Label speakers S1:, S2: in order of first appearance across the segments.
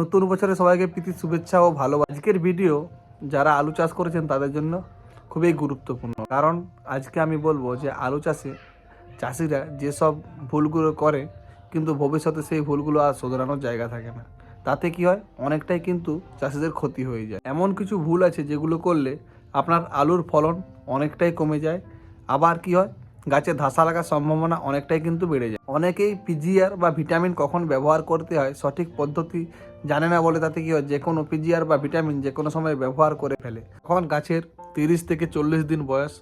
S1: নতুন বছরে সবাইকে প্রীতি, শুভেচ্ছা ও ভালো আজকের ভিডিও যারা আলু চাষ করেছেন তাদের জন্য খুবই গুরুত্বপূর্ণ। কারণ আজকে আমি বলব যে আলু চাষে চাষিরা যেসব ভুলগুলো করে, কিন্তু ভবিষ্যতে সেই ভুলগুলো আর শোধরানোর জায়গা থাকে না। তাতে কি হয়? অনেকটাই কিন্তু চাষিদের ক্ষতি হয়ে যায়। এমন কিছু ভুল আছে যেগুলো করলে আপনার আলুর ফলন অনেকটাই কমে যায়। আবার কি হয়? গাছে ধাসা লাগার সম্ভাবনা অনেকটাই কিন্তু বেড়ে যায়। অনেকেই পিজিআর বা ভিটামিন কখন ব্যবহার করতে হয় সঠিক পদ্ধতি জানে না বলে তাতে কি হয়? যে কোনো পিজিআর বা ভিটামিন যে কোনো সময় ব্যবহার করে ফেলে। তখন গাছের তিরিশ থেকে চল্লিশ দিন বয়স,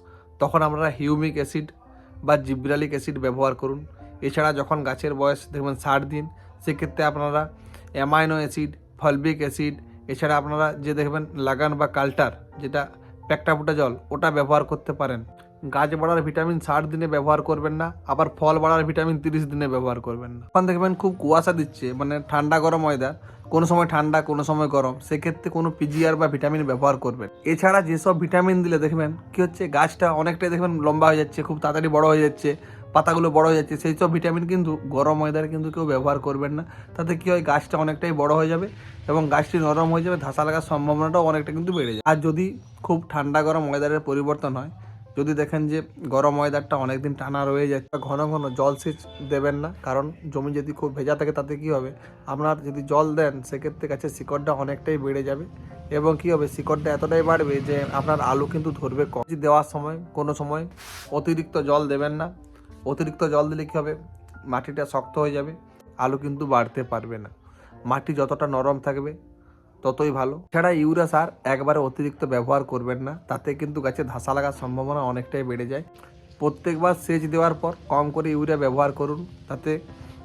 S1: তখন আমরা হিউমিক অ্যাসিড বা জিব্রালিক অ্যাসিড ব্যবহার করুন। এছাড়া যখন গাছের বয়স দেখবেন ষাট দিন, সেক্ষেত্রে আপনারা অ্যামাইনো অ্যাসিড ফলবিক অ্যাসিড এছাড়া আপনারা যে দেখবেন লাগান বা কাল্টার যেটা প্যাকটাপুটা জল, ওটা ব্যবহার করতে পারেন। গাছ বাড়ার ভিটামিন ষাট দিনে ব্যবহার করবেন না, আবার ফল বাড়ার ভিটামিন তিরিশ দিনে ব্যবহার করবেন না। তখন দেখবেন খুব কুয়াশা দিচ্ছে মানে ঠান্ডা গরম ওয়েদার কোনো সময় ঠান্ডা, কোনো সময় গরম, সেক্ষেত্রে কোনো পিজিআর বা ভিটামিন ব্যবহার করবেন। এছাড়া যেসব ভিটামিন দিলে দেখবেন, কি হচ্ছে, গাছটা অনেকটাই দেখবেন লম্বা হয়ে যাচ্ছে, খুব তাড়াতাড়ি বড় হয়ে যাচ্ছে, পাতাগুলো বড় হয়ে যাচ্ছে, সেই সব ভিটামিন কিন্তু গরম ওয়েদারে কিন্তু কেউ ব্যবহার করবেন না। তাতে কি হয়, গাছটা অনেকটাই বড় হয়ে যাবে এবং গাছটি নরম হয়ে যাবে, ধাসা লাগার সম্ভাবনাটাও অনেকটা কিন্তু বেড়ে যায় আর যদি খুব ঠান্ডা গরম ওয়েদারের পরিবর্তন হয় যদি দেখেন যে গরম ওয়েদারটা অনেকদিন টানা রয়ে যাচ্ছে ঘন ঘন জল সেচ দেবেন না। কারণ জমি যদি খুব ভেজা থাকে, তাতে কি হবে? আপনার যদি জল দেন, সেক্ষেত্রে গাছের শিকড়টা অনেকটাই বেড়ে যাবে। এবং কি হবে? শিকড়টা এতটাই বাড়বে যে আপনার আলু কিন্তু ধরবে কম। দেওয়ার সময়, কোনো সময় অতিরিক্ত জল দেবেন না। অতিরিক্ত জল দিলে কী হবে? মাটিটা শক্ত হয়ে যাবে। আলু কিন্তু বাড়তে পারবে না। মাটি যতটা নরম থাকবে ততই ভালো। এছাড়া ইউরিয়া সার একবারে অতিরিক্ত ব্যবহার করবেন না, তাতে কিন্তু গাছে ধাসা লাগার সম্ভাবনা অনেকটাই বেড়ে যায়। প্রত্যেকবার সেচ দেওয়ার পর কম করে ইউরিয়া ব্যবহার করুন, তাতে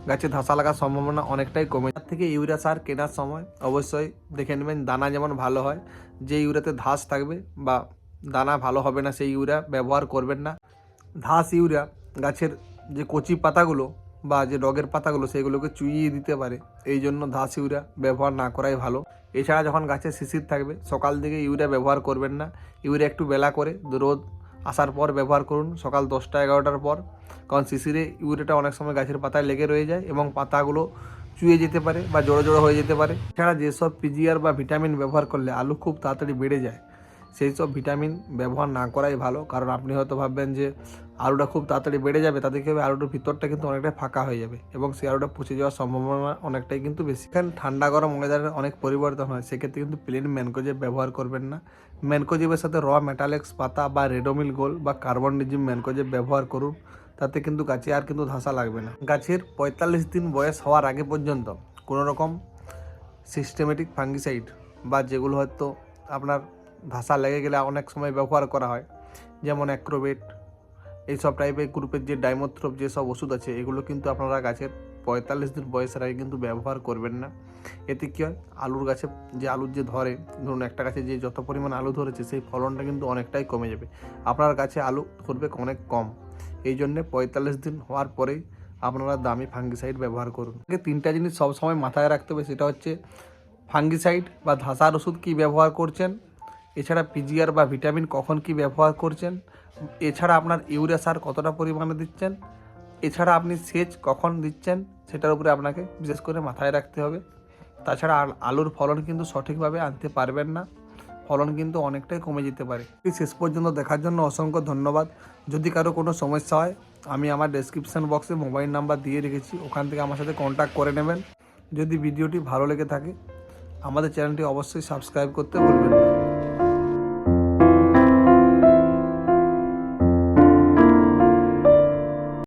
S1: গাছে ধাসা লাগার সম্ভাবনা অনেকটাই কমে তার থেকে ইউরিয়া সার কেনার সময় অবশ্যই দেখে নেবেন, দানা যেমন ভালো হয়, যে ইউরিয়াতে ধাস থাকবে বা দানা ভালো হবে না, সেই ইউরিয়া ব্যবহার করবেন না। ধাস ইউরিয়া গাছের যে কচি পাতাগুলো বা যে ডগের পাতাগুলো, সেগুলোকে চুইয়ে দিতে পারে। এই জন্য ধাস ইউরিয়া ব্যবহার না করাই ভালো। এছাড়া যখন গাছে শিশির থাকবে, সকাল দিকে ইউরিয়া ব্যবহার করবেন না। ইউরিয়া একটু বেলা করে, রোদ আসার পর ব্যবহার করুন, সকাল দশটা এগারোটার পর। কারণ শিশিরে ইউরিয়াটা অনেক সময় গাছের পাতায় লেগে রয়ে যায় এবং পাতাগুলো চুয়ে যেতে পারে বা জোড়ো জোড়ো হয়ে যেতে পারে। এছাড়া যেসব পিজিআর বা ভিটামিন ব্যবহার করলে আলু খুব তাড়াতাড়ি বেড়ে যায়, সেই সব ভিটামিন ব্যবহার না করাই ভালো। কারণ আপনি হয়তো ভাববেন যে আলুটা খুব তাড়াতাড়ি বেড়ে যাবে, তাতে কী হবে? আলুটার ভিতরটা কিন্তু অনেকটাই ফাঁকা হয়ে যাবে এবং সেই আলুটা পচে যাওয়ার সম্ভাবনা অনেকটাই কিন্তু বেশি। এখানে ঠান্ডা গরম ওয়েদারের অনেক পরিবর্তন হয়, সেক্ষেত্রে কিন্তু প্লেন ম্যানকোজেব ব্যবহার করবেন না। ম্যানকোজেবের সাথে র মেটালেক্স পাতা বা রেডোমিল গোল বা কার্বন ডিজিম ম্যানকোজেব ব্যবহার করুন, তাতে কিন্তু গাছে আর কিন্তু ধাসা লাগবে না। গাছের পঁয়তাল্লিশ দিন বয়স হওয়ার আগে পর্যন্ত কোনো রকম সিস্টেমেটিক ফাঙ্গিসাইড বা যেগুলো হয়তো আপনার ধাসা লেগে গেলে অনেক সময় ব্যবহার করা হয়, যেমন অ্যাক্রোবেট এইসব টাইপের গ্রুপের যে ডাইমোথ্রপ যেসব ওষুধ আছে, এগুলো কিন্তু আপনারা গাছের পঁয়তাল্লিশ দিন বয়সের আগে কিন্তু ব্যবহার করবেন না। এতে কী হয়? আলুর গাছে যে আলুর যে ধরে, ধরুন একটা গাছে যে যত পরিমাণ আলু ধরেছে, সেই ফলনটা কিন্তু অনেকটাই কমে যাবে। আপনার গাছে আলু ধরবে অনেক কম। এই জন্যে পঁয়তাল্লিশ দিন হওয়ার পরেই আপনারা দামি ফাঙ্গিসাইড ব্যবহার করুন। তিনটা জিনিস সবসময় মাথায় রাখতে হবে, সেটা হচ্ছে ফাঙ্গিসাইড বা ধাসার ওষুধ কী ব্যবহার করছেন এছাড়া পিজিআর বা ভিটামিন কখন কি ব্যবহার করছেন? এছাড়া আপনার ইউরিয়া সার কতটা পরিমাণে দিচ্ছেন? এছাড়া আপনি সেচ কখন দিচ্ছেন? সেটার উপরে আপনাকে বিশেষ করে মাথায় রাখতে হবে। তাছাড়া আলুর ফলন কিন্তু সঠিকভাবে আনতে পারবেন না। ফলন কিন্তু অনেকটাই কমে যেতে পারে। শেষ পর্যন্ত দেখার জন্য অসংখ্য ধন্যবাদ। যদি কারও কোনো সমস্যা হয়, আমি আমার ডেসক্রিপশন বক্সে মোবাইল নাম্বার দিয়ে রেখেছি। ওখান থেকে আমার সাথে কন্ট্যাক্ট করে নেবেন। যদি ভিডিওটি ভালো লেগে থাকে, আমাদের চ্যানেলটি অবশ্যই সাবস্ক্রাইব করতে ভুলবেন না।